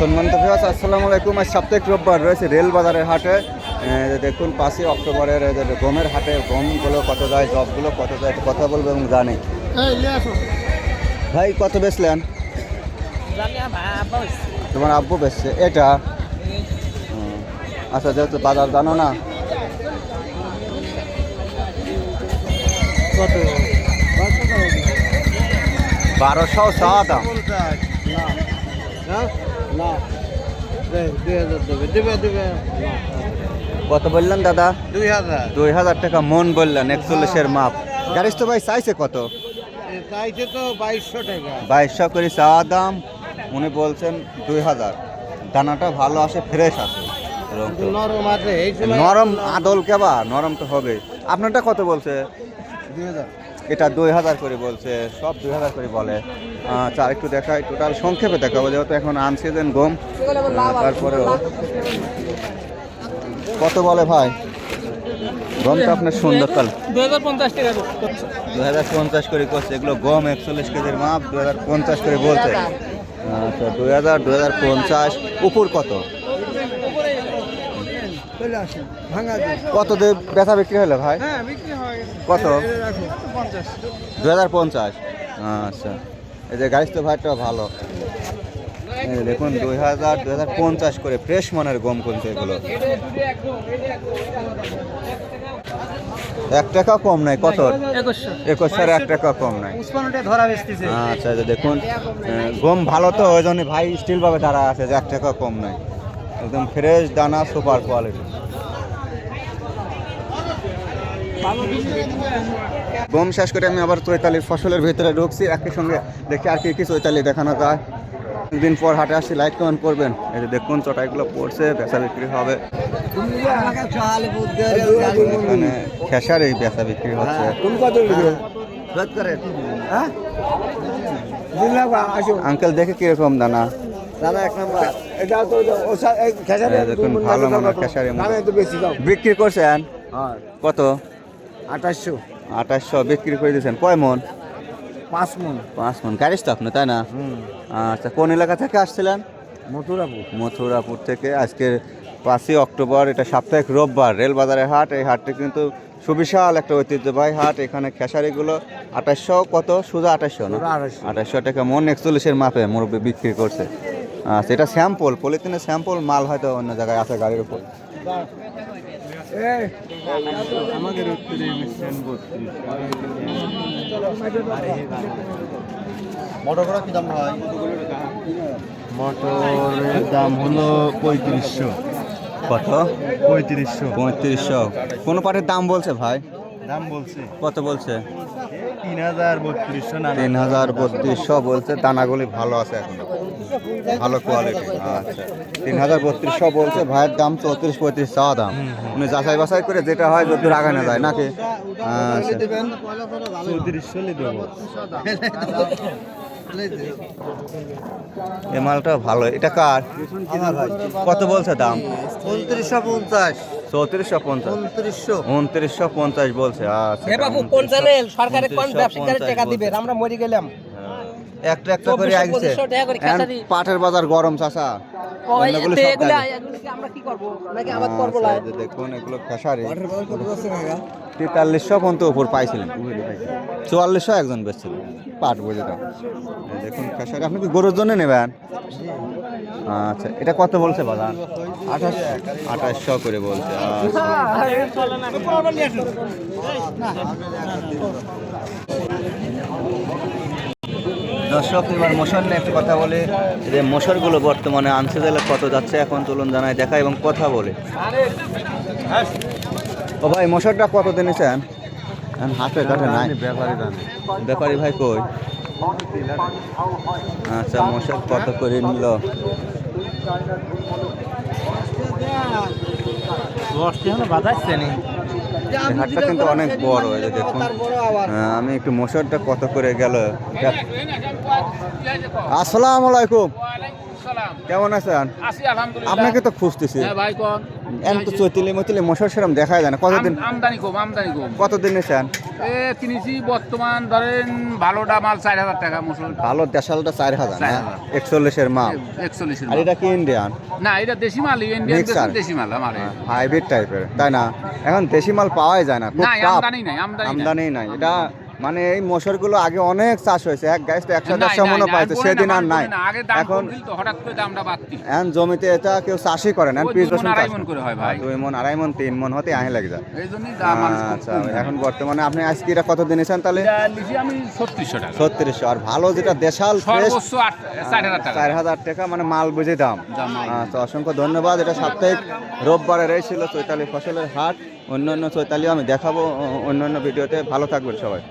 সম্মানিত ভিউয়ার্স আসসালামু আলাইকুম। আজ সাপ্তাহিক রোববার রয়েছে রেল বাজারের হাটে দেখুন পাঁচই অক্টোবরের গমের হাটে গমগুলো কত যায় জবগুলো কত যায় একটু কথা বলব এবং জানি। ভাই কত বেচলেন? তোমার আব্বু বেচছে এটা? আচ্ছা যেহেতু বাজার জানো না। কত? বারোশো চাওয়া দাম না। কত বললেন দাদা? দুই হাজার। দুই হাজার টাকা মন বললেন একচল্লিশের মাপ। গাড়িস তো ভাই চাইছে কত? চাইছে তো বাইশশো টাকা। বাইশশো করে চাওয়া দাম উনি বলছেন দুই হাজার। দানাটা ভালো আসে ফ্রেশ আসে। নরম আছে নরম আদল কেবা নরম তো হবে আপনারটা কত বলছে? এটা দুই হাজার করে বলছে সব দুই হাজার করে বলে। আচ্ছা একটু দেখাই টোটাল সংক্ষেপে দেখাবো যেহেতু এখন আনসিজন গম তারপরেও কত বলে ভাই? গমটা আপনার সুন্দর তাহলে দুই হাজার পঞ্চাশ টাকা দু হাজার পঞ্চাশ করে করছে এগুলো গম একচল্লিশ কেজির মাপ দু হাজার পঞ্চাশ করে বলছে। আচ্ছা দুই হাজার দু হাজার পঞ্চাশ উপর কত? চলে আসেন ভাঙা কত দিয়ে বেচা বিক্রি হলো ভাই? হ্যাঁ বিক্রি হয় কত? দু হাজার পঞ্চাশ। আচ্ছা। এই যে গাড়ি তো ভাইটা ভালো। দেখুন দুই হাজার দুই হাজার পঞ্চাশ করে ফ্রেশ মানের গম কিনছে এগুলো। এক টাকা কম নাই কত? একুশশো। একুশের এক টাকা কম নাই। আচ্ছা দেখুন গম ভালো তো ওই জন্য ভাই স্টিল ভাবে দাঁড়া আছে যে এক টাকা কম নাই। একদম ফ্রেশ দানা সুপার কোয়ালিটি। গম শেষ করে আমি আবার চৈতালির ফসলের ভিতরে ঢুকছি একই সঙ্গে দেখি আর কি কি চৈতালি দেখানো যায়। দিন পর হাটে আসছি লাইক কমেন্ট করবেন? এই যে দেখুন চটাইগুলো পড়ছে বেচা বিক্রি হবে। এখানে খেসার এই বেচা বিক্রি হচ্ছে। হ্যাঁ। আসো আঙ্কেল দেখে কীরকম দানা। দাদা এক নম্বর। এটা তো খেসারে দেখুন, ভালো মানের খেসারি মনে। দামে তো বেশি দাম বিক্রি করছেন? হ্যাঁ। কত? আঠাশশো। আঠাশশো বিক্রি করে দিয়েছেন। কয় মন? পাঁচ মন। পাঁচ মন। গাড়িস তো আপনি তাই না? আচ্ছা কোন এলাকা থেকে আসছিলেন? মথুরাপুর। মথুরাপুর থেকে। আজকে পাঁচই অক্টোবর এটা সাপ্তাহিক রোববার। রেল বাজারের হাট এই হাটটি কিন্তু সুবিশাল একটা ঐতিহ্যবাহী হাট। এখানে খেসারিগুলো আঠাশশো কত? সোজা আঠাশশো না? পুরো 2800 আঠাশশো টাকা মন একচল্লিশের মাপে মুরব্বী বিক্রি করছে। আচ্ছা এটা স্যাম্পল পলিথিনের স্যাম্পল মাল হয়তো অন্য জায়গায় আছে গাড়ির উপর। আমাদের কি দাম মটরের দাম হলো পঁয়ত্রিশশো। কত? পঁয়ত্রিশশো। পঁয়ত্রিশশো। কোন পাটের দাম বলছে ভাই? দাম বলছে। কত বলছে? তিন হাজার বত্রিশশো তিন হাজার বত্রিশশো বলছে দানাগুলি ভালো আছে এখন। ভালো কোয়ালিটি আচ্ছা। তিন হাজার বত্রিশশো বলছে ভাইয়ের দাম চৌত্রিশ পঁয়ত্রিশ চাওয়া দাম। উনি যাচাই বাছাই করে যেটা হয় যদ্দূর আগে না যায় নাকি? আচ্ছা। এই মালটা ভালো এটা কার? কত বলছে দাম? উনত্রিশশো পঞ্চাশ চৌত্রিশশো পঞ্চাশ। উনত্রিশশো পঞ্চাশ বলছে আচ্ছা। হে কোন চ্যানেল? সরকারে কোন ব্যবসায়ীদের টাকা দিবে? আমরা মরে গেলাম। একটা একটা করে 2400 আসছে 2500 টাকা করে খেসারি। পাটের বাজার গরম চাষা দেখুন এগুলো খেসারি। তেতাল্লিশশো পর্যন্ত উপর পাইছিলেন। চুয়াল্লিশশো একজন বেচছিল। পাট বুঝিটা দেখুন খেসারি। আপনি কি গরুর জন্য নেবেন? আচ্ছা এটা কত বলছে বাজার? আঠাশ। আঠাশশো করে বলছে আচ্ছা। দর্শক এবার মশার নিয়ে একটু কথা বলে। যে মশারগুলো বর্তমানে আনছে দিলে কত যাচ্ছে এখন চলুন জানায় দেখা এবং কথা বলে। ও ভাই মশারটা কত দিনেছেন এখন হাতে কাটে নাই। ব্যাপারে দাম ব্যাপারী ভাই কই? আচ্ছা মশার কত করে নিল? দশটি হলো বাজাচ্ছে নি। হাটটা কিন্তু অনেক বড় এই যে দেখুন। হ্যাঁ, আমি একটু মশারটা কত করে গেল? আসসালামু আলাইকুম। কেমন আছেন? আপনাকে তো খুঁজতেছি। হ্যাঁ এখন তো চৈতিলি মতিলি মশার সেরম দেখা যায় না। কতদিন? আমদানি কম আমদানি কম। কতদিন এ কিনেছি বর্তমান ধরেন ভালোটা মাল চার হাজার টাকা মুসুর ভালো দেশালটা চার হাজার একচল্লিশের মাল। একচল্লিশের আর এটা কি ইন্ডিয়ান না এটা দেশি মাল ইন্ডিয়ান দেশি মাল আমার হাইব্রিড টাইপের তাই না? এখন দেশি মাল পাওয়াই যায় না। আমদানি নাই। আমদানি নাই। এটা মানে এই মশারগুলো আগে অনেক চাষ হয়েছে। এক গাছ তো একশো দেড়শো মনে পাইছে সেদিন আর নাই। এখন এখন জমিতে এটা কেউ চাষই করে না পিস দুই মন আড়াই মন তিন মন হতে আহে লাগে যায়। আচ্ছা এখন বর্তমানে আপনি আজকে এটা কত দিনেছেন তাহলে? এটা ছত্রিশশো আর ভালো যেটা দেশাল চার হাজার টাকা। মানে মাল বুঝে দাম। দাম। আচ্ছা অসংখ্য ধন্যবাদ এটা সাপ্তাহিক রোববারের এই ছিল চৈতালি ফসলের হাট। অন্য অন্য চৈতালিও আমি দেখাবো অন্য অন্য ভিডিওতে। ভালো থাকবেন সবাই।